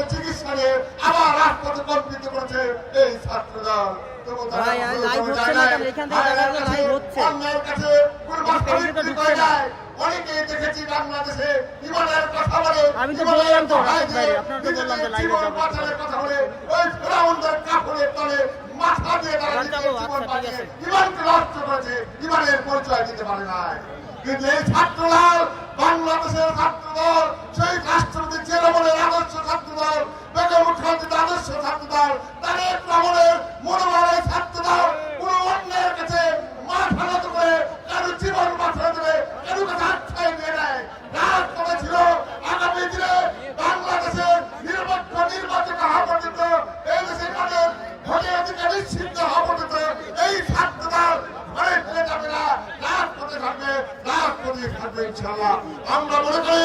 মানুষের চিকিৎসা নিয়ে আবার রাজপথে কল্পিত করেছে এই আমি তো বললাম তো, কথা বলে ওই কাপড়ের তলে মাথা দিয়ে জীবন আচ্ছা, নষ্ট করেছে পরিচয় দিতে পারে কিন্তু এই ছাত্রদল বাংলাদেশের ছাত্রদল সেই রাষ্ট্রপতি চেয়ারম্যানের আদর্শ ছাত্রদল বেগম মুখ্যমন্ত্রীর আদর্শ ছাত্রদল তারেক রহমানের মনোবলের ছাত্রদল কোন অন্যের কাছে মাথা করে কারও জীবন বাঁচা দেবে কারও কাছে আশ্রয় দিয়ে নেয়। রাত করেছিল আগামী দিনে বাংলাদেশের নিরপেক্ষ নির্বাচিত হওয়া পর্যন্ত এই দেশের মানুষ ভোটের অধিকার নিশ্চিত হওয়া পর্যন্ত এই ফিরে যাবে না। থাকবে, রাজপথে থাকবে ইনশাআল্লাহ। আমরা মনে করি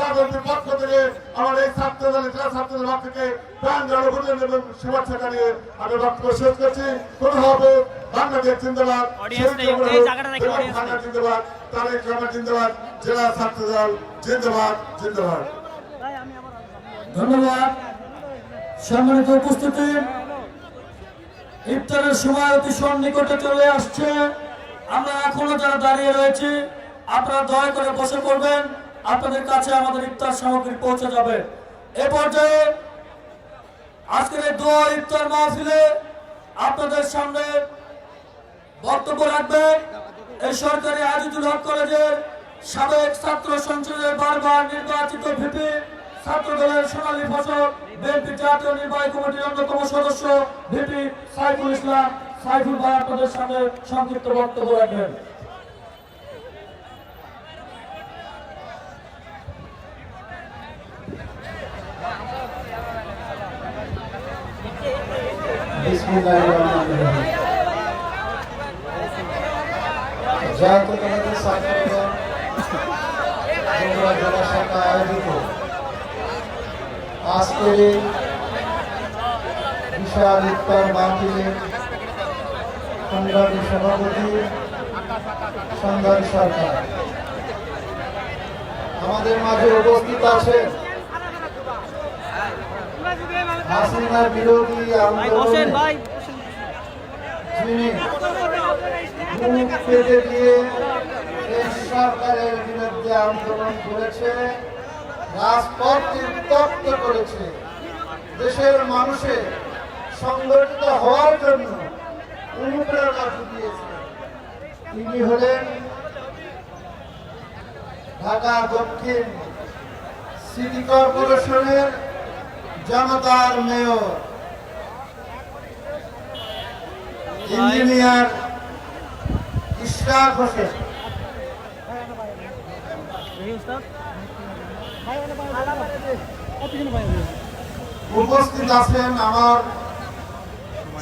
পক্ষ থেকে আমার এই ছাত্র দলের জেলা ছাত্র দলের পক্ষ থেকে প্রাণ জনগণের এবং শুভেচ্ছা জানিয়ে আমি বক্তব্য শেষ করছি। কোনো হবে? বাংলাদেশ জিন্দাবাদ। বাংলা জিন্দাবাদ তারেক রহমান জিন্দাবাদ জেলা ছাত্র দল জিন্দাবাদ জিন্দাবাদ। ধন্যবাদ। সম্মানিত উপস্থিতি ইফতারের সময় অতি সন্নিকটে চলে আসছে। আমরা এখনও যারা দাঁড়িয়ে রয়েছি আপনারা দয়া করে বসে পড়বেন। আপনাদের কাছে আমাদের ইফতার সামগ্রী পৌঁছে যাবে। এ পর্যায়ে আজকের দোয়া ইফতার মাহফিলে আপনাদের সামনে বক্তব্য রাখবেন এই সরকারি আজিজুল হক কলেজের সাবেক ছাত্র সংসদের বারবার নির্বাচিত ভিপি ছাত্র দলের সোনালী ফসল, বিএনপি জাতীয় নির্বাহী কমিটির অন্যতম সদস্য ভিপি সাইফুল ইসলাম। সাইফুল ভাই, আপনাদের সামনে সংক্ষিপ্ত বক্তব্য রাখবেন। জয়ন্ত কলেজের ছাত্রদল বগুড়া জেলা শাখা আয়োজিত আজকের বিশাল ইফতার মাহফিলে সংগ্রামী সভাপতি সংগ্রামী সরকার। আমাদের মাঝে উপস্থিত আছেন হাসিনা বিরোধী আন্দোলনে ভাই। যিনি মুখ পেতে দিয়ে সরকারের বিরুদ্ধে আন্দোলন করেছে রাজপথকে উত্তপ্ত করেছে। দেশের মানুষের সংগঠিত হওয়ার জন্য অনুপ্রেরণা জুগিয়েছে। তিনি হলেন ঢাকা দক্ষিণ সিটি কর্পোরেশনের জনতার মেয়র, ইঞ্জিনিয়ার ইশরাক হোসেন? উপস্থিত আছেন আমার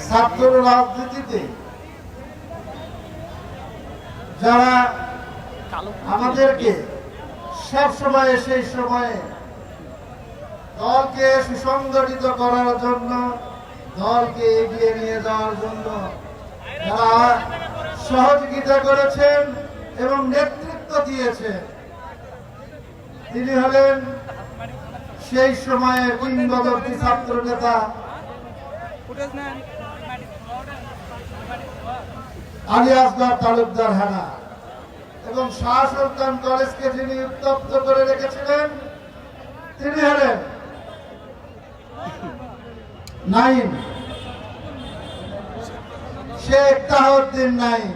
ছাত্র রাজনীতিতে যারা আমাদেরকে সব সময় সেই সময়ে দলকে সুসংগঠিত করার জন্য, দলকে এগিয়ে নিয়ে যাওয়ার জন্য যারা সহযোগিতা করেছেন এবং নেতৃত্ব দিয়েছেন, তিনি হলেন সেই সময়ে কিংবদন্তি ছাত্র নেতা আলী আসগর তালুকদার হানা এবং শাহ সুলতান কলেজকে যিনি উত্তপ্ত করে রেখেছিলেন, তিনি হলেন নাইম। শেখ তাহউদ্দিন নাইম।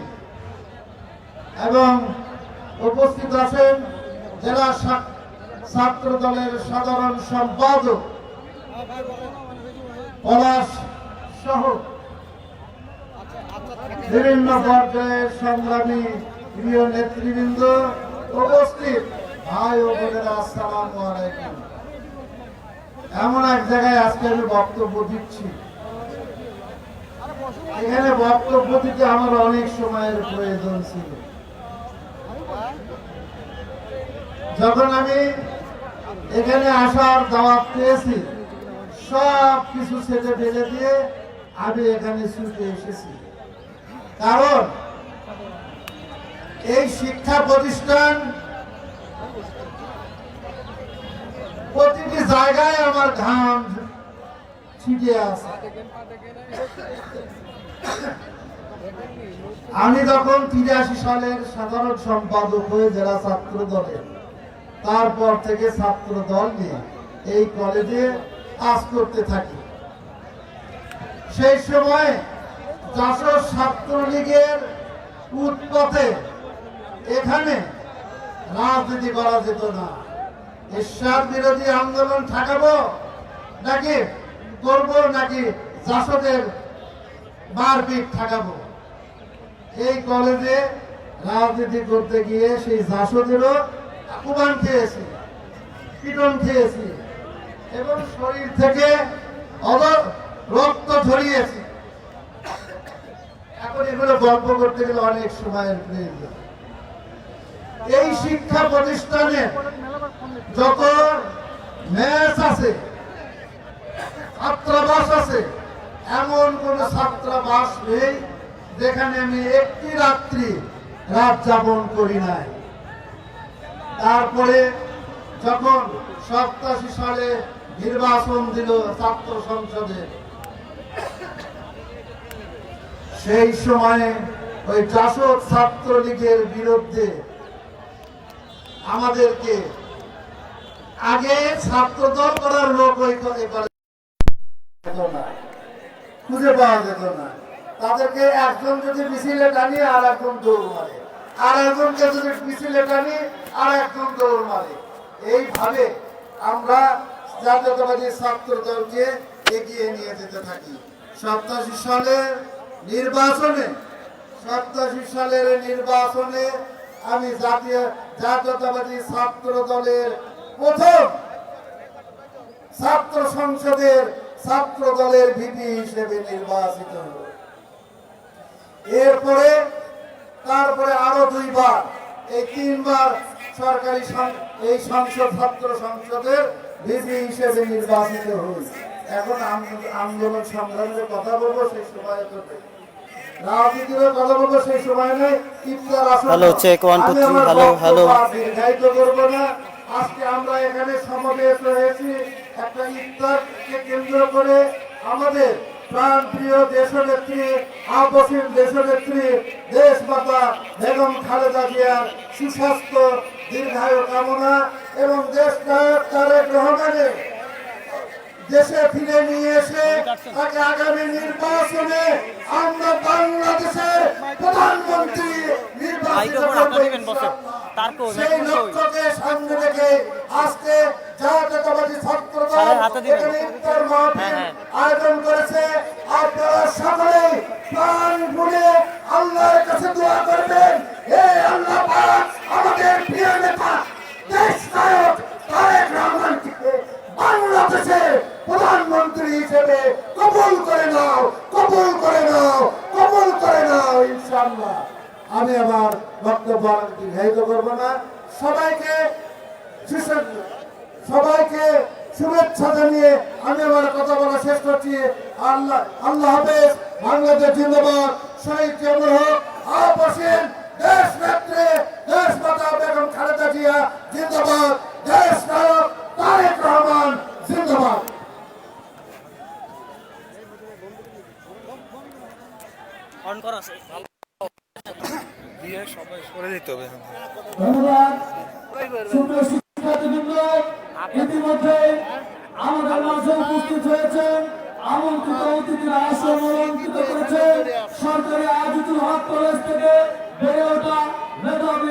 এবং উপস্থিত আছেন জেলা ছাত্র দলের সাধারণ সম্পাদক পলাশ সহ বিভিন্ন পর্যায়ের সংগ্রামী প্রিয় নেতৃবৃন্দ উপস্থিত। ভাই ও বোনেরা, আসসালাম আলাইকুম। এমন এক জায়গায় আজকে আমি বক্তব্য দিচ্ছি। এখানে বক্তব্য দিতে আমার অনেক সময়ের প্রয়োজন ছিল। যখন আমি এখানে আসার দাওয়াত পেয়েছি, সব কিছু ছেড়ে ফেলে দিয়ে আমি এখানে ছুটে এসেছি। কারণ এই শিক্ষা প্রতিষ্ঠান প্রতিটি জায়গায় আমার ঘাম ছিটে আছে। আমি তখন তিরাশি সালের সাধারণ সম্পাদক হয়ে জেলা ছাত্র দলের তারপর থেকে ছাত্র দল নিয়ে এই কলেজে কাজ করতে থাকি। সেই সময় যশোর ছাত্রলীগের উৎপথে এখানে রাজনীতি করা যেত না। ঈশ্বর বিরোধী আন্দোলন ঠাকাবো নাকি করব নাকি জাসদের মারপিট ঠাকাবো? এই কলেজে রাজনীতি করতে গিয়ে সেই জাসদেরও অপমান খেয়েছি পিটন খেয়েছি এবং শরীর থেকে রক্ত ঝরিয়েছি এখন এগুলো গল্প করতে গেলে অনেক সময়ের প্রয়োজন এই শিক্ষা প্রতিষ্ঠানে যত ম্যাচ আছে, ছাত্রাবাস আছে, এমন কোন ছাত্রাবাস নেই যেখানে আমি একটি রাত্রি রাত যাপন করি নাই। তারপরে যখন সপ্তাশি সালে নির্বাচন দিল ছাত্র সংসদে, সেই সময়ে ওই জাসদ ছাত্রলীগের বিরুদ্ধে আমাদেরকে আগে ছাত্রদল করার লোক ওই খুঁজে পাওয়া যেত না। তাদেরকে একজন যদি মিছিলে টানি, আর একজন দৌড় মারে। আর একজনকে যদি মিছিলে টানি, আর একজন দৌড় মারে। এইভাবে আমরা জাতীয়তাবাদী ছাত্র দলকে এগিয়ে নিয়ে যেতে থাকি। সপ্তাশি সালের নির্বাচনে, সপ্তাশি সালের নির্বাচনে আমি জাতীয় জাতীয়তাবাদী ছাত্র দলের প্রথম ছাত্র সংসদের ছাত্র দলের ভিপি হিসেবে নির্বাচিত এরপরে, তারপরে আরও দুইবার, এই তিনবার সরকারি এই সংসদ, ছাত্র সংসদের ভিপি হিসেবে নির্বাচিত হই এখন আন্দো- আন্দোলন সংগ্রামের কথা বলব, সেই সময় তো নেই। রাজনীতির কথা বলব সেই সময় নেই ইফতার আসর Hello, check one, two, আমি three, আমার hello, বক্তব্য hello. আর দীর্ঘায়িত করব না আজকে আমরা এখানে সমবেত হয়েছি একটা ইফতারকে কেন্দ্র করে আমাদের প্রাণ প্রিয় দেশনেত্রী আপসীন দেশনেত্রী দেশ মাতা বেগম খালেদা জিয়ার সুস্বাস্থ্য দীর্ঘায়ু কামনা এবং দেশ তারেক রহমানের দেশে ফিরে নিয়ে এসে তাকে আগামী নির্বাচনে আমরা বাংলাদেশের প্রধানমন্ত্রী সেই? লক্ষ্যকে সামনে রেখে আজকে জাতীয়তাবাদী ছাত্র হ্যাঁ, হ্যাঁ। আয়োজন করেছে। আপনারা সকলেই প্রাণ ভুলে আল্লাহর কাছে দোয়া করবেন। হে আল্লাহ পাক আমাদের প্রিয় নেতা দেশ নায়ক তারেক রহমানকে বাংলাদেশের প্রধানমন্ত্রী হিসেবে কবুল করে নাও কবুল করে নাও কবুল করে নাও ইনশাআল্লাহ আমি আমার বক্তব্য আর দীর্ঘায়িত করব না সবাইকে সুসজ্জ সবাইকে শুভেচ্ছা জানিয়ে আমি আমার কথা বলা শেষ করছি আল্লাহ আল্লাহ হাফেজ বাংলাদেশ জিন্দাবাদ শহীদ কেমন হোক আপসীন দেশ নেত্রী দেশ মাতা বেগম খালেদা জিয়া জিন্দাবাদ দেশ নায়ক তারেক রহমান জিন্দাবাদ অন করা আছে ধন্যবাদ সুপ্রিয় শিক্ষার্থীবৃন্দ ইতিমধ্যে আমাদের মাঝে উপস্থিত হয়েছেন আমন্ত্রিত অতিথিরা আসন অলঙ্কৃত করেছেন সরকারি আজিজুল হক কলেজ থেকে বেড়ে ওঠা মেধাবী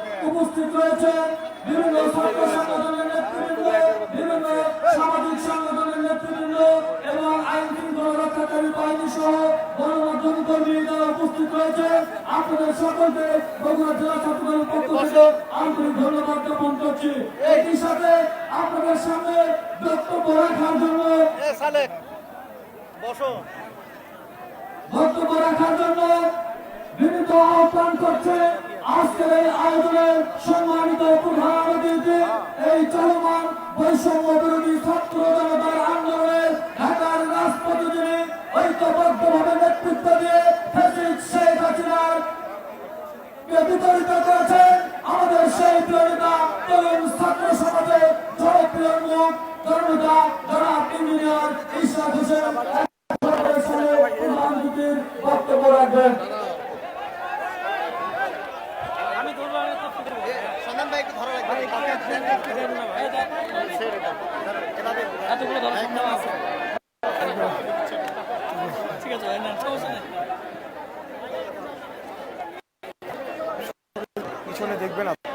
উপস্থিত রয়েছে বিভিন্ন ছাত্র সংগঠনের নেতৃবৃন্দ বিভিন্ন সামাজিক সংগঠনের নেতৃবৃন্দ এবং আইন শৃঙ্খলা রক্ষাকারী বাহিনী সহ গণমাধ্যম কর্মী যারা উপস্থিত রয়েছে। আপনাদের সকলকে বগুড়া জেলা ছাত্র দলের পক্ষ থেকে আন্তরিক ধন্যবাদ জ্ঞাপন করছি। একই সাথে আপনাদের সামনে বক্তব্য রাখার জন্য বক্তব্য রাখার জন্য বিনীত আহ্বান করছে আজকের এই আয়োজনের সম্মানিত প্রধান অতিথি এই চলমান বৈষম্য বিরোধী ছাত্র জনতার আন্দোলনের ঢাকার রাজপথে যিনি ঐক্যবদ্ধভাবে নেতৃত্ব দিয়ে ফ্যাসিস্ট শেখ হাসিনার বিতরিত করেছেন, আমাদের সেই প্রিয়তা তরুণ ছাত্র সমাজে জনপ্রিয় মুখ জনতা জনাব ইঞ্জিনিয়ার ইশরাক হোসেন সরকারের সামনে প্রধান অতিথির বক্তব্য রাখবেন আমি ধরবো আমি তো সন্ধান ভাই একটু ধরো লাগবে এতগুলো ধরো সন্ধান আছে ঠিক আছে না সমস্যা নেই। পিছনে দেখবেন আপনি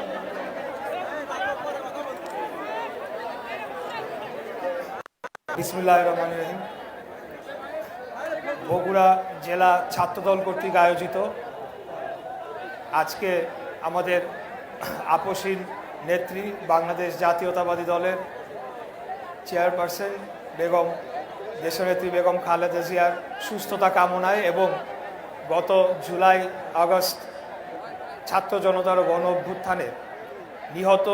বিসমুল্লাহ রহমান রহিম। বগুড়া জেলা ছাত্রদল কর্তৃক আয়োজিত আজকে আমাদের আপসীন নেত্রী বাংলাদেশ জাতীয়তাবাদী দলের চেয়ারপারসন বেগম, দেশনেত্রী বেগম খালেদা জিয়ার সুস্থতা কামনায় এবং গত জুলাই আগস্ট ছাত্র জনতার গণ অভ্যুত্থানে নিহত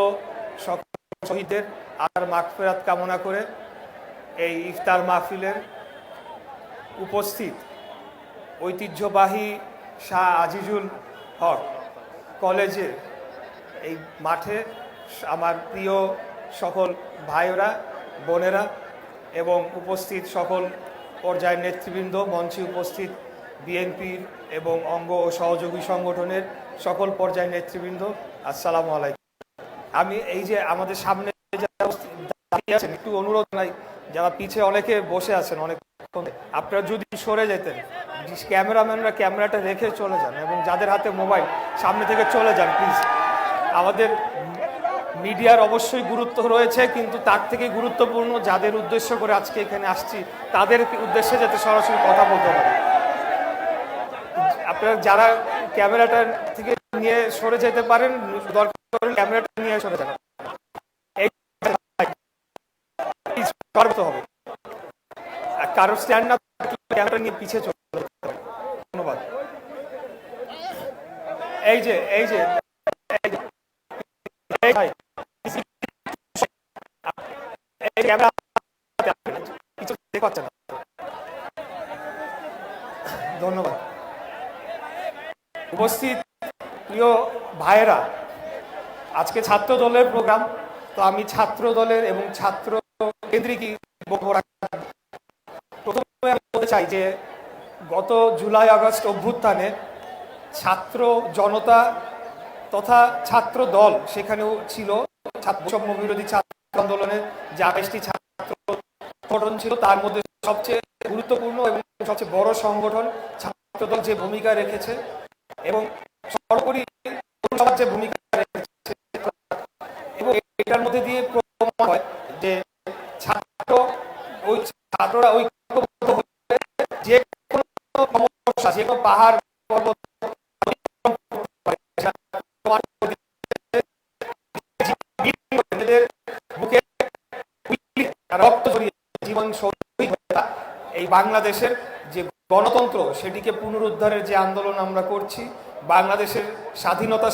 সকল শহীদদের আর মাগফেরাত কামনা করে এই ইফতার মাহফিলের উপস্থিত ঐতিহ্যবাহী শাহ আজিজুল হক কলেজে এই মাঠে আমার প্রিয় সকল ভাইয়েরা বোনেরা এবং উপস্থিত সকল পর্যায়ের নেতৃবৃন্দ, মঞ্চে উপস্থিত বিএনপির এবং অঙ্গ ও সহযোগী সংগঠনের সকল পর্যায়ের নেতৃবৃন্দ, আসসালামু আলাইকুম। আমি এই যে আমাদের সামনে আছেন, একটু অনুরোধ নাই যারা পিছে অনেকে বসে আছেন অনেক আপনারা যদি সরে যেতেন ক্যামেরাম্যানরা ক্যামেরাটা রেখে চলে যান এবং যাদের হাতে মোবাইল, সামনে থেকে চলে যান প্লিজ আমাদের মিডিয়ার অবশ্যই গুরুত্ব রয়েছে, কিন্তু তার থেকে গুরুত্বপূর্ণ যাদের উদ্দেশ্য করে আজকে এখানে আসছি, তাদের উদ্দেশ্যে যাতে সরাসরি কথা বলতে পারে। আপনারা যারা ক্যামেরাটা থেকে নিয়ে সরে যেতে পারেন, দরকার ক্যামেরাটা নিয়ে সরে যান হবে। কারও স্ট্যান্ড না ক্যামেরা নিয়ে পিছিয়ে চলে। ধন্যবাদ। এই যে এই যে এই যে, এই ভাই, এই ক্যামেরা কিছু দেখতে পাচ্ছেন। ধন্যবাদ। উপস্থিত প্রিয় ভাইয়েরা, আজকে ছাত্র দলের প্রোগ্রাম। তো আমি ছাত্র দলের এবং ছাত্র কেন্দ্রিক প্রথমে বলতে চাই যে, গত জুলাই আগস্ট অভ্যুত্থানে ছাত্র জনতা তথা ছাত্র দল সেখানেও ছিল। ছাত্র বিরোধী ছাত্র আন্দোলনের যে আঠাশটি ছাত্র সংগঠন ছিল, তার মধ্যে সবচেয়ে গুরুত্বপূর্ণ এবং সবচেয়ে বড় সংগঠন ছাত্রদল যে ভূমিকা রেখেছে এবং পৌরসভার যে ভূমিকা রেখেছে, এবং এটার মধ্যে দিয়ে প্রমাণ হয় যে ছাত্র, ওই ছাত্ররা যে কোনো সমস্যা, যে কোনো পাহাড় বাংলাদেশের যে গণতন্ত্র, সেটিকে পুনরুদ্ধারের যে আন্দোলন আমরা করছি, বাংলাদেশের স্বাধীনতা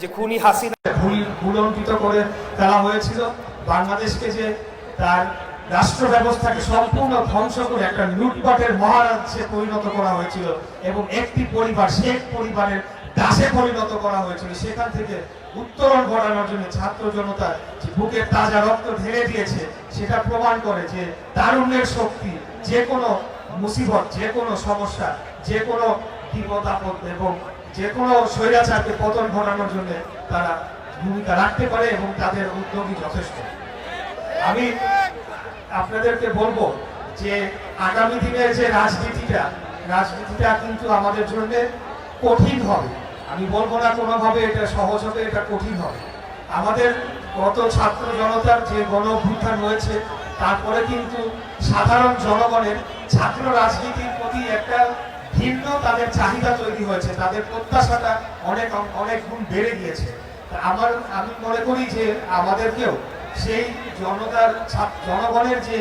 যে খুনি হাসিনা ভুল ভুলণ্ঠিত করে ফেলা হয়েছিল, বাংলাদেশকে যে তার রাষ্ট্র ব্যবস্থাকে সম্পূর্ণ ধ্বংস করে একটা লুটপাটের মহারাজ্যে পরিণত করা হয়েছিল এবং একটি পরিবার, শেখ পরিবারের দাসে পরিণত করা হয়েছিল। সেখান থেকে উত্তরণ ঘটানোর জন্য ছাত্র জনতা যে বুকের তাজা রক্ত ঢেলে দিয়েছে, সেটা প্রমাণ করে যে তারুণ্যের শক্তি, যে কোনো মুসিবত, যে কোনো সমস্যা, যে কোনো বিপদ আপদ এবং যে কোনো স্বৈরাচারকে পতন ঘটানোর জন্য তারা ভূমিকা রাখতে পারে এবং তাদের উদ্যোগী যথেষ্ট। আমি আপনাদেরকে বলব যে আগামী দিনের যে রাজনীতিটা রাজনীতিটা কিন্তু আমাদের জন্য কঠিন হবে। আমি বলব না কোনোভাবে এটা সহজ হবে, এটা কঠিন হবে। আমাদের গত ছাত্র জনতার যে গণ অভ্যুত্থান রয়েছে তারপরে কিন্তু সাধারণ জনগণের ছাত্র রাজনীতির প্রতি একটা ভিন্ন তাদের চাহিদা তৈরি হয়েছে, তাদের প্রত্যাশাটা অনেক অনেক গুণ বেড়ে গিয়েছে। আমার, আমি মনে করি যে আমাদেরকেও সেই জনতার জনগণের যে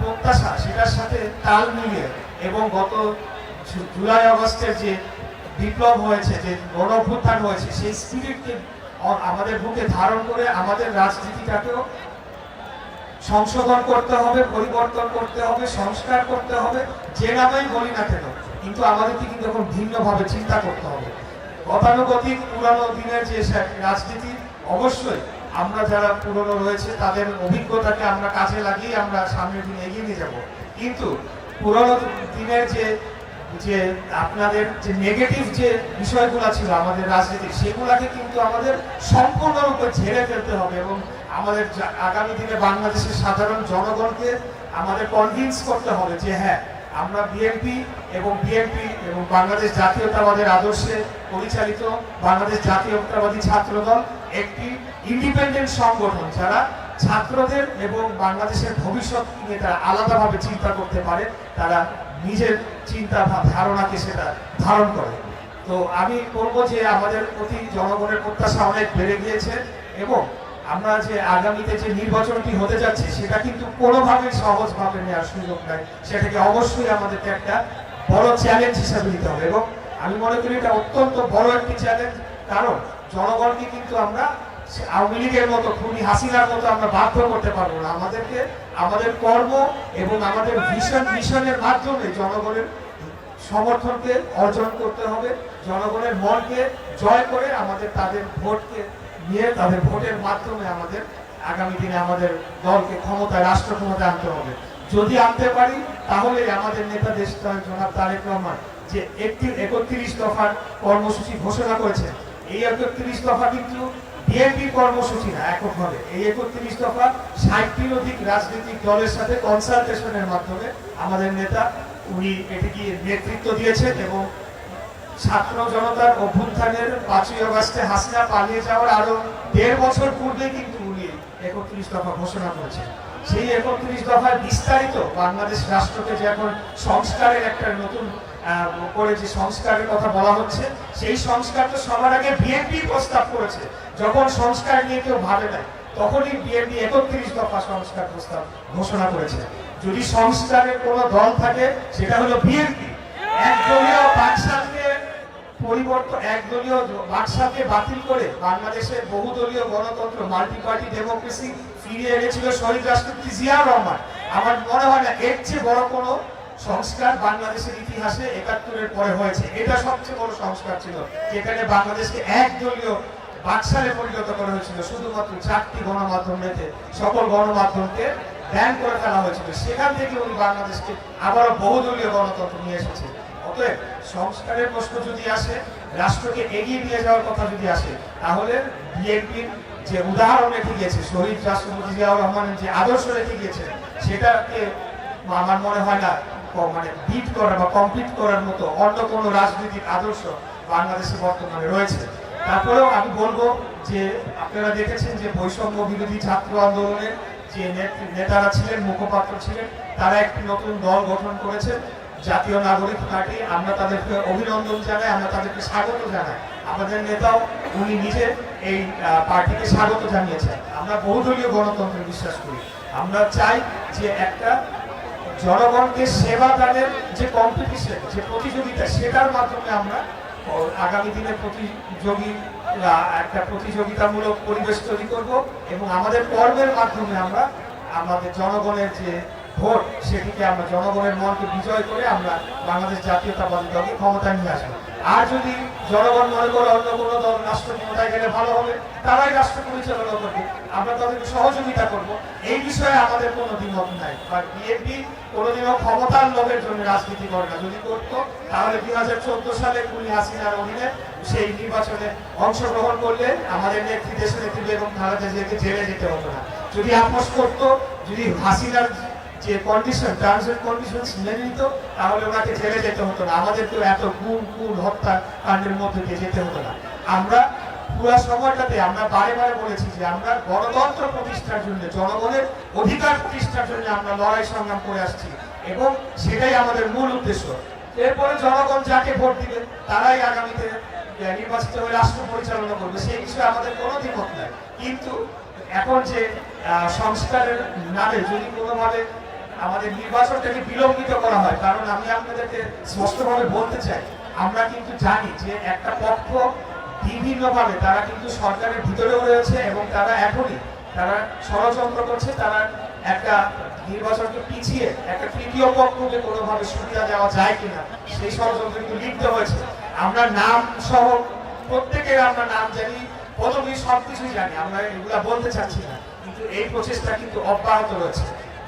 প্রত্যাশা, সেটার সাথে তাল মিলিয়ে এবং গত জুলাই আগস্টের যে বিপ্লব হয়েছে, যে গণ অভ্যুত্থান হয়েছে, সেই স্পিরিটকে আমাদের বুকে ধারণ করে আমাদের রাজনীতিটাকেও সংশোধন করতে হবে, পরিবর্তন করতে হবে, সংস্কার করতে হবে, যে নামেই বলি না কেন, কিন্তু আমাদেরকে কিন্তু এখন ভিন্নভাবে চিন্তা করতে হবে। গতানুগতিক পুরানো দিনের যে রাজনীতি, অবশ্যই আমরা যারা পুরনো রয়েছে, তাদের অভিজ্ঞতাকে আমরা কাজে লাগিয়ে আমরা সামনের দিনে এগিয়ে নিয়ে যাব। কিন্তু পুরনো দিনের যে যে আপনাদের যে নেগেটিভ যে বিষয়গুলো ছিল আমাদের রাজনীতির, সেগুলাকে কিন্তু আমাদের সম্পূর্ণরূপে ঝেড়ে ফেলতে হবে এবং আমাদের আগামী দিনে বাংলাদেশের সাধারণ জনগণকে আমাদের কনভিন্স করতে হবে যে হ্যাঁ আমরা বিএনপি এবং বিএনপি এবং বাংলাদেশ জাতীয়তাবাদের আদর্শে পরিচালিত বাংলাদেশ জাতীয়তাবাদী ছাত্রদল একটি ইন্ডিপেন্ডেন্ট সংগঠন যারা ছাত্রদের এবং বাংলাদেশের ভবিষ্যৎ নিয়ে তারা আলাদাভাবে চিন্তা করতে পারে, তারা নিজের চিন্তা ধারণাকে সেটা ধারণ করে। তো আমি বলব যে আমাদের প্রতি জনগণের প্রত্যাশা অনেক বেড়ে গিয়েছে এবং আমরা যে আগামীতে যে নির্বাচনটি হতে যাচ্ছে, সেটা কিন্তু কোনোভাবেই সহজভাবে নেওয়ার সুযোগ নাই। সেটাকে অবশ্যই আমাদেরকে একটা বড় চ্যালেঞ্জ হিসাবে নিতে হবে এবং আমি মনে করি এটা অত্যন্ত বড় একটি চ্যালেঞ্জ কারণ জনগণকে কিন্তু আমরা আওয়ামী লীগের মতো খুনি হাসিনার মতো আমরা বাধ্য করতে পারব না। আমাদেরকে, আমাদের কর্ম এবং আমাদের ভিশন মিশনের মাধ্যমে জনগণের সমর্থনকে অর্জন করতে হবে, জনগণের মনকে জয় করে আমাদের তাদের ভোটকে নিয়ে, তাদের ভোটের মাধ্যমে আমাদের আগামী দিনে আমাদের দলকে ক্ষমতায়, রাষ্ট্র ক্ষমতায় আনতে হবে। যদি আনতে পারি, তাহলে আমাদের নেতা দেশ জনাব তারেক রহমান, যে একটি একত্রিশ দফার কর্মসূচি ঘোষণা করেছে এই একত্রিশ দফা কিন্তু বিএনপির কর্মসূচি না এককভাবে এই একত্রিশ দফা ষাটটির অধিক রাজনৈতিক দলের সাথে কনসালটেশনের মাধ্যমে আমাদের নেতা, উনি এটিকে নেতৃত্ব দিয়েছেন এবং ছাত্র জনতার অভ্যুত্থানের পাঁচই অগাস্টে হাসিনা পালিয়ে যাওয়ার আরও দেড় বছর পূর্বে কিন্তু উনি একত্রিশ দফা ঘোষণা করেছেন। সেই একত্রিশ দফায় বিস্তারিত বাংলাদেশ রাষ্ট্রকে যে এখন সংস্কারের একটা নতুন করে যে সংস্কারের কথা বলা হচ্ছে, সেই সংস্কার তো সবার আগে বিএনপি প্রস্তাব করেছে। যখন সংস্কার নিয়ে কেউ ভাবে নাই তখনই বিএনপি একত্রিশ দফা সংস্কার প্রস্তাব ঘোষণা করেছে। যদি সংস্কারের কোনো দল থাকে, সেটা হলো বিএনপি একদলীয় পরিবর্তন, একদলীয় বাতিল করে বহুদলীয় গণতন্ত্র মাল্টি পার্টি ডেমোক্রেসি ফিরিয়ে এনেছিল শহীদ রাষ্ট্রপতি রহমান। আমার মনে হয় না, এর চেয়ে বড় কোনো সংস্কার বাংলাদেশের ইতিহাসে একাত্তরের পরে হয়েছে। এটা সবচেয়ে বড় সংস্কার ছিল, যেখানে বাংলাদেশকে একদলীয় বাকশালে পরিণত করা হয়েছিল। শুধুমাত্র চারটি গণমাধ্যম রেখে সকল গণমাধ্যমকে ব্যান করে ফেলা হয়েছিল। সেখান থেকে উনি বাংলাদেশকে আবারও বহুদলীয় গণতন্ত্র নিয়ে এসেছে। অতএব সংস্কারের প্রশ্ন যদি আসে, রাষ্ট্রকে এগিয়ে নিয়ে যাওয়ার কথা যদি আসে, তাহলে বিএনপির যে উদাহরণ রেখে গিয়েছে, শহীদ রাষ্ট্রপতি জিয়াউর রহমানের যে আদর্শ রেখে গিয়েছে, সেটাকে আমার মনে হয় না মানে বিট করা বা কমপ্লিট করার মতো অন্য কোনো রাজনৈতিক আদর্শ বাংলাদেশে বর্তমানে রয়েছে। তারপরেও আমি বলব যে আপনারা দেখেছেন যে বৈষম্য বিরোধী ছাত্র আন্দোলনের যে নেত- নেতারা ছিলেন, মুখপাত্র ছিলেন, তারা একটি নতুন দল গঠন করেছেন। জাতীয় নাগরিক পার্টি, আমরা তাদেরকে অভিনন্দন জানাই, আমরা তাদেরকে স্বাগত জানাই। আমাদের নেতাও, উনি নিজে এই পার্টিকে স্বাগত জানিয়েছেন। আমরা বহুদলীয় গণতন্ত্রে বিশ্বাস করি। আমরা চাই যে একটা জনগণকে সেবা দানের যে কম্পিটিশন যে প্রতিযোগিতা, সেটার মাধ্যমে আমরা আগামী দিনে প্রতিযোগীরা একটা প্রতিযোগিতামূলক পরিবেশ তৈরি করব এবং আমাদের পর্বের মাধ্যমে আমরা আমাদের জনগণের যে ভোট, সেটিকে আমরা জনগণের মনকে বিজয় করে আমরা বাংলাদেশ জাতীয়তাবাদী দলকে ক্ষমতায় নিয়ে আসব। আর যদি জনগণ মনে করে অন্য কোনো দল রাষ্ট্র ক্ষমতায় গেলে ভালো হবে, তারাই রাষ্ট্র পরিচালনা করবে। আমরা তাদেরকে সহযোগিতা করব। এই বিষয়ে আমাদের কোনো দ্বিমত নাই। বা বিএনপি কোনোদিনও ক্ষমতার লোভের জন্য রাজনীতি করে না। যদি করতো, তাহলে দুই হাজার চোদ্দ সালে কুড়ি হাসিনার অধীনে সেই নির্বাচনে অংশগ্রহণ করলে আমাদের নেত্রী দেশের নেত্রী এবং খালেদা জিয়াকে জেলে যেতে হতো না। যদি আপোষ করতো, যদি হাসিনার যে কন্ডিশন টার্মস এন্ড কন্ডিশনস মেনে নিত, তাহলে ওনাকে জেলে যেতে হতো না। আমাদেরকেও এত গুম, খুন, হত্যা কাণ্ডের মধ্যে দিয়ে যেতে হতো না। আমরা পুরো সময়টাতে, আমরা বারে বারে বলেছি যে আমরা গণতন্ত্র প্রতিষ্ঠার জন্য, জনগণের অধিকার প্রতিষ্ঠার জন্য আমরা লড়াই সংগ্রাম করে আসছি। এবং সেটাই আমাদের মূল উদ্দেশ্য। এরপরে জনগণ যাকে ভোট দিবে, তারাই আগামীতে নির্বাচিত হয়ে রাষ্ট্র পরিচালনা করবে। সেই বিষয়ে আমাদের কোনো দ্বিমত নাই। কিন্তু এখন যে সংস্কারের নামে যদি কোনোভাবে আমাদের নির্বাচনটাকে বিলম্বিত করা হয়। কারণ আমি আপনাদেরকে স্পষ্টভাবে বলতে চাই, আমরা কিন্তু জানি যে একটা পক্ষ বিভিন্নভাবে তারা কিন্তু সরকারের ভিতরেও রয়েছে এবং তারা এখনই তারা ষড়যন্ত্র করছে, তারা একটা নির্বাচনকে পিছিয়ে একটা তৃতীয় পক্ষকে কোনোভাবে সুবিধা দেওয়া যায় কিনা, সেই ষড়যন্ত্র কিন্তু লিপ্ত হয়েছে। আমরা নাম সহ প্রত্যেকের আমরা নাম জানি পদবি সব কিছুই জানি, আমরা এগুলা বলতে চাচ্ছি না, কিন্তু এই প্রচেষ্টা কিন্তু অব্যাহত রয়েছে।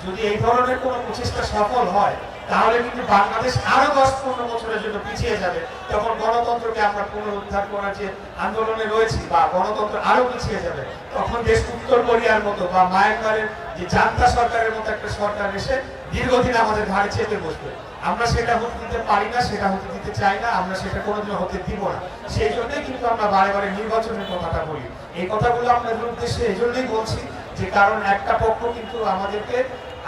যদি এই ধরনের কোনো প্রচেষ্টা সফল হয়, তাহলে কিন্তু বাংলাদেশ আরও দশ পনেরো বছরের জন্য পিছিয়ে যাবে। তখন গণতন্ত্রকে আমরা পুনরুদ্ধার করার যে আন্দোলনে রয়েছি বা গণতন্ত্র আরও পিছিয়ে যাবে, তখন দেশ উত্তর কোরিয়ার মতো বা মায়ানমারের যে জান্তা সরকারের মতো একটা সরকার এসে দীর্ঘদিন আমাদের ঘাড়ে চেপে বসবে। আমরা সেটা হতে দিতে পারি না, সেটা হতে দিতে চাই না, আমরা সেটা কোনোদিন হতে দিব না। সেই জন্যই কিন্তু আমরা বারে বারে নির্বাচনের কথাটা বলি। এই কথাগুলো আপনাদের উদ্দেশ্যে এই জন্যই বলছি যে, কারণ একটা পক্ষ কিন্তু আমাদেরকে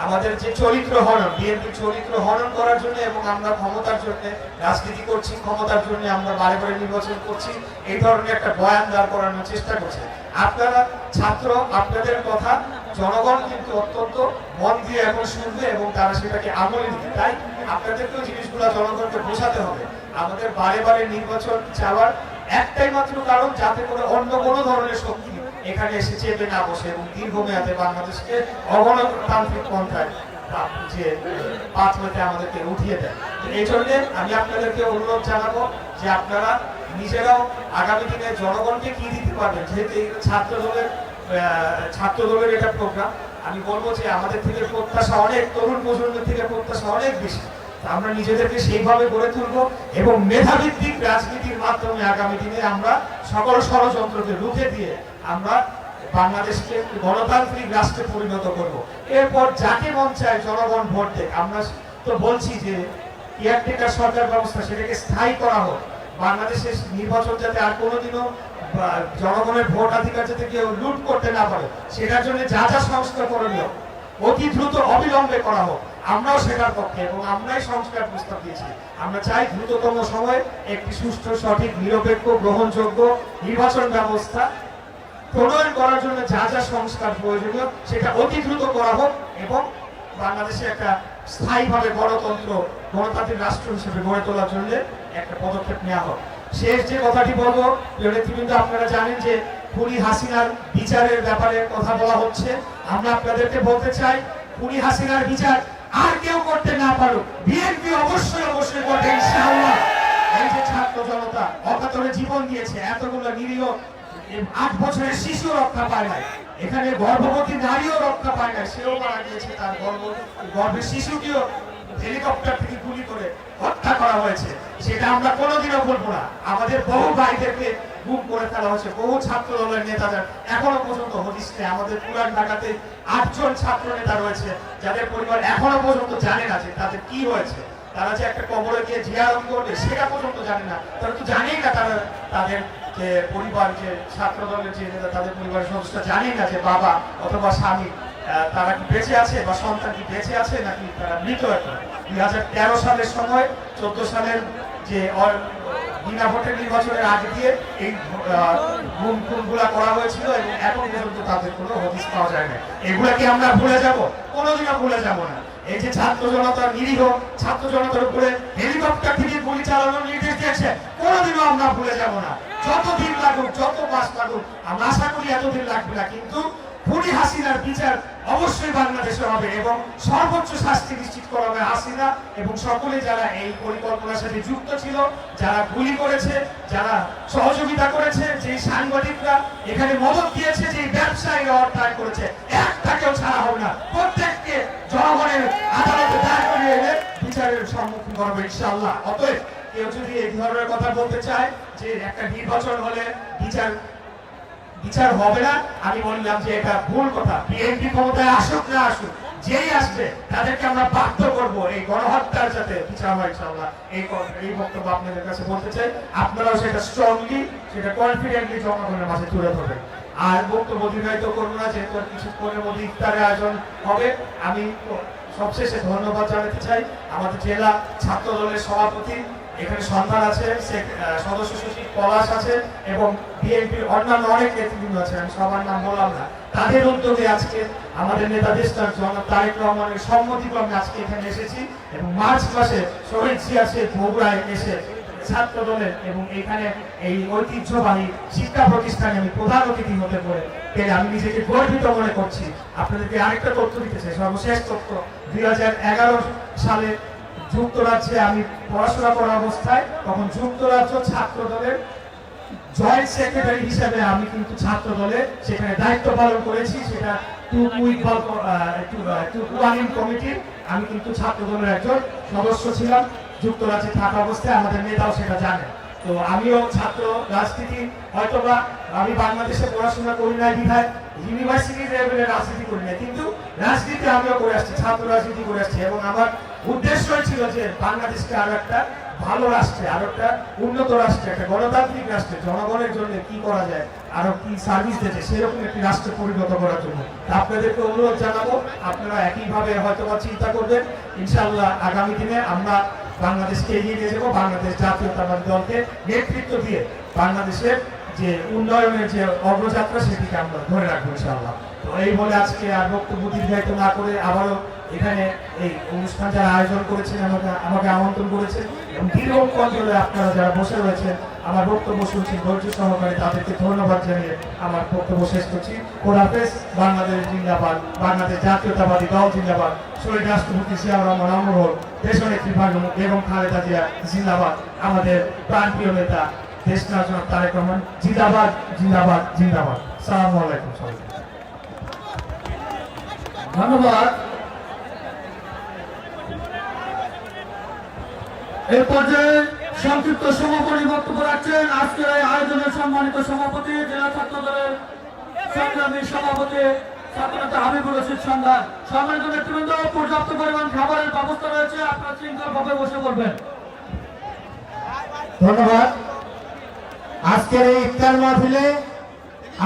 আমাদের যে চরিত্র হনন বিএনপি চরিত্র হনন করার জন্য এবং আমরা ক্ষমতার জন্য, রাজনীতি করছি, ক্ষমতার জন্য আমরা বারে বারে নির্বাচন করছি, এই ধরনের একটা বয়ান দাঁড় করানোর চেষ্টা করছে। আপনারা ছাত্র, আপনাদের কথা, জনগণ কিন্তু অত্যন্ত মন দিয়ে এখন শুনবে এবং তারা সেটাকে আমলে দিবে তাই আপনাদেরকেও জিনিসগুলো জনগণকে বোঝাতে হবে। আমাদের বারে বারে নির্বাচন চাওয়ার একটাই মাত্র কারণ, যাতে করে অন্য কোনো ধরনের শক্তি এখানে এসে চেপে না বসে এবং দীর্ঘমেয়াদে বাংলাদেশকে অগণতান্ত্রিক পন্থায় যে পাঁচ আমাদেরকে উঠিয়ে দেয়। এই জন্যে আমি আপনাদেরকে অনুরোধ জানাব যে আপনারা নিজেরাও আগামী দিনে জনগণকে কি দিতে পারবেন? যেহেতু ছাত্র দলের ছাত্র দলের এটা প্রোগ্রাম আমি বলব যে আমাদের থেকে প্রত্যাশা অনেক, তরুণ প্রজন্মের থেকে প্রত্যাশা অনেক বেশি। আমরা নিজেদেরকে সেইভাবে গড়ে তুলবো এবং মেধাভিত্তিক রাজনীতির মাধ্যমে আগামী দিনে আমরা সকল ষড়যন্ত্রকে রুখে দিয়ে আমরা বাংলাদেশকে গণতান্ত্রিক রাষ্ট্রে পরিণত করব। এরপর যাকে মন চায় জনগণ ভোট দেয় আমরা তো বলছি যে কেয়ারটেকার সরকার ব্যবস্থা সেটাকে স্থায়ী করা হোক। বাংলাদেশের নির্বাচন যাতে আর কোনোদিনও জনগণের ভোটাধিকার যাতে কেউ লুট করতে না পারে, সেটার জন্য যা যা সংস্কার করণীয় অতি দ্রুত অবিলম্বে করা হোক। আমরাও সেটার পক্ষে এবং আমরাই সংস্কার প্রস্তাব দিয়েছি। আমরা চাই দ্রুততম সময়ে একটি সুষ্ঠু, সঠিক, নিরপেক্ষ, গ্রহণযোগ্য নির্বাচন ব্যবস্থা প্রণয়ন করার জন্য যা যা সংস্কার প্রয়োজনীয় সেটা অতি দ্রুত করা হোক এবং বাংলাদেশে একটা স্থায়ীভাবে গণতন্ত্র, গণতান্ত্রিক রাষ্ট্র হিসেবে গড়ে তোলার জন্য একটা পদক্ষেপ নেওয়া হোক। শেষ যে কথাটি বলব নেতৃবৃন্দ, আপনারা জানেন যে খুনি হাসিনার বিচারের ব্যাপারে কথা বলা হচ্ছে। আমরা আপনাদেরকে বলতে চাই, খুনি হাসিনার বিচার আর কেউ করতে না পারো বিএনপি অবশ্যই অবশ্যই করবে, ইনশাআল্লাহ। এই যে ছাত্র জনতা, অকাতরে জীবন দিয়েছে, এতগুলো নিরীহ আট বছরের শিশু রক্ষা পায় নাই। এখানে গর্ভবতী নারীও রক্ষা পায় না সেও মারা গিয়েছে তার গর্ভ, গর্ভের শিশুটিও হেলিকপ্টার থেকে গুলি করে হত্যা করা হয়েছে। সেটা আমরা কোনোদিনও বলব না। আমাদের বহু ভাইদেরকে গুম করে ফেলা হয়েছে। বহু ছাত্র দলের নেতাদের এখনও পর্যন্ত হদিস, আমাদের পুরান ঢাকাতে আটজন ছাত্র নেতা রয়েছে, যাদের পরিবার এখনও পর্যন্ত জানে না যে তাদের কি হয়েছে। তারা যে একটা কবরে গিয়ে জিয়ারত করবে, সেটা পর্যন্ত জানে না। তারা তো জানেই না তারা তাদের যে পরিবার, যে ছাত্র দলের যে নেতা, তাদের পরিবারের সদস্য জানেই না যে বাবা অথবা স্বামী তারা কি বেঁচে আছে বা সন্তান কি বেঁচে আছে নাকি তারা মৃত এখন? দুই হাজার তেরো সালের সময়, চোদ্দ সালের যে বিনা ভোটের নির্বাচনের আগে দিয়ে এই গুম করা হয়েছিল এবং এখন পর্যন্ত তাদের কোনো হদিস পাওয়া যায় না। এগুলা কি আমরা ভুলে যাব? কোনোদিনও ভুলে যাব না। এই যে ছাত্র জনতার নিরীহ, ছাত্র জনতার উপরে হেলিকপ্টার থেকে গুলি চালানোর নির্দেশ দিয়েছে, কোনোদিনও আমরা ভুলে যাব না। যতদিন লাগুক, যত মাস লাগুক, আমরা আশা করি এতদিন লাগবে না, কিন্তু খুনি হাসিনার বিচার অবশ্যই বাংলাদেশে হবে এবং সর্বোচ্চ শাস্তি নিশ্চিত করা হবে হাসিনা এবং সকলে যারা এই পরিকল্পনার সাথে যুক্ত ছিল, যারা গুলি করেছে, যারা সহযোগিতা করেছে, যে সাংবাদিকরা এখানে মদত দিয়েছে, যে ব্যবসায়ীরা অর্থায়ন করেছে, একটাকেও ছাড়া হবে না। প্রত্যেককে জনগণের আদালতে দাঁড় করিয়ে এনে বিচারের সম্মুখীন করবে ইনশাআল্লাহ। অতএব কেউ যদি এই ধরনের কথা বলতে চায় যে একটা নির্বাচন হলে বিচার বিচার হবে না। আমি বললাম যে এটা ভুল কথা। বিএনপি ক্ষমতায় আসুক না আসুক, যেই আসবে, তাদেরকে আমরা বাধ্য করব এই গণহত্যার সাথে বিচার হয় ইনশাআল্লাহ। এই এই বক্তব্য আপনাদের কাছে বলতে চাই। আপনারাও সেটা স্ট্রংলি সেটা কনফিডেন্টলি জনগণের মাঝে তুলে ধরবেন। আর বক্তব্য দীর্ঘায়িত করব না, যেহেতু কিছুক্ষণের মধ্যে ইফতারের আয়োজন হবে। আমি সবশেষে ধন্যবাদ জানাতে চাই। আমাদের জেলা ছাত্র দলের সভাপতি এখানে সন্তান আছে সদস্য সচিব পলাশ আছে এবং বিএনপির অন্যান্য অনেক নেতৃবৃন্দ আছে, আমি সবার নাম বললাম না। তাদের উদ্যোগে আজকে আমাদের নেতা দেশটার জনাব তারেক রহমানের সম্মতিক্রমে আজকে এখানে এসেছি এবং মার্চ মাসে শহীদ শেখ বগুড়ায় এসে ছাত্র দলের এবং এখানে এই ঐতিহ্যবাহী শিক্ষা প্রতিষ্ঠানে আমি প্রধান অতিথি হতে পারে পেরে আমি নিজেকে গর্বিত মনে করছি। আপনাদেরকে আরেকটা তথ্য দিতে চাই, সর্বশেষ তথ্য। দুই হাজার এগারো সালে যুক্তরাজ্যে আমি পড়াশোনা করা অবস্থায়, তখন যুক্তরাজ্য ছাত্র দলের জয়েন্ট সেক্রেটারি হিসেবে আমি কিন্তু ছাত্র দলে সেখানে দায়িত্ব পালন করেছি, সেটা টুকু ইকবাল ক- টু- টুকু কমিটির। আমি কিন্তু ছাত্র দলের একজন সদস্য ছিলাম, যুক্তরাজ্যে থাকা অবস্থায় আমাদের নেতাও সেটা জানে। তো আমিও ছাত্র রাজনীতি, হয়তোবা আমি বাংলাদেশে পড়াশোনা করি নাই বিধায় ইউনিভার্সিটি লেভেলে রাজনীতি করি নাই। কিন্তু রাজনীতি আমিও করে আসছি, ছাত্র রাজনীতি করে আসছি। এবং আমার উদ্দেশ্যই ছিল যে বাংলাদেশকে আরও একটা ভালো রাষ্ট্রে, আরও একটা উন্নত রাষ্ট্রে, একটা গণতান্ত্রিক রাষ্ট্রে, জনগণের জন্য কি করা যায়, আরও কি সার্ভিস দিতে সেরকম একটি রাষ্ট্রে পরিণত করার জন্য। আপনাদেরকে অনুরোধ জানাব, আপনারা একইভাবে হয়তো বা চিন্তা করবেন, ইনশাআল্লাহ আগামী দিনে আমরা বাংলাদেশকে এগিয়ে নিয়ে যাব। বাংলাদেশ জাতীয়তাবাদী দলকে নেতৃত্ব দিয়ে বাংলাদেশের যে উন্নয়নের যে অগ্রযাত্রা, সেটিকে আমরা ধরে রাখব ইনশাআল্লাহ। তো এই বলে আজকে আর বক্তব্য দীর্ঘায়িত না করে আবারও এখানে এই অনুষ্ঠান যারা আয়োজন করেছেন, আমাকে আমাকে আমন্ত্রণ করেছেন এবং দীর্ঘক্ষণ ধরে আপনারা যারা বসে রয়েছেন, আমার বক্তব্য শুনছেন, ধৈর্য সহকারে তাদেরকে ধন্যবাদ জানিয়ে আমার বক্তব্য শেষ করছি। খোদাফেজ বাংলাদেশ জিন্দাবাদ, বাংলাদেশ জাতীয়তাবাদী দল জিন্দাবাদ। শহীদ রাষ্ট্রপতি জিয়া রহমান, অমর দেশনেত্রী বেগম খালেদা জিয়া জিন্দাবাদ। আমাদের প্রাণপ্রিয় নেতা, দেশ নায়ক তারেক রহমান, জিন্দাবাদ জিন্দাবাদ জিন্দাবাদ। সালামু আলাইকুম সবাইকে। ধন্যবাদ। এই পর্যায়ে সংক্ষিপ্ত সমাপনী বক্তব্য রাখছেন আজকের এই আয়োজনের সম্মানিত সভাপতি, জেলা ছাত্র দলের সংগ্রামী সভাপতি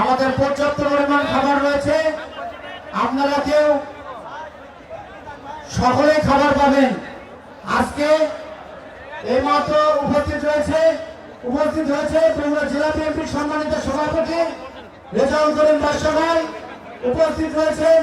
আমাদের পর্যাপ্ত পরিমাণ খাবার রয়েছে। আপনারা কেউ সকলেই খাবার পাবেন। আজকে এই মাত্র উপস্থিত রয়েছে উপস্থিত হয়েছে বগুড়া জেলা বিএনপির সম্মানিত সভাপতি রেজাউল করিম বাদশাহ উপস্থিত রয়েছেন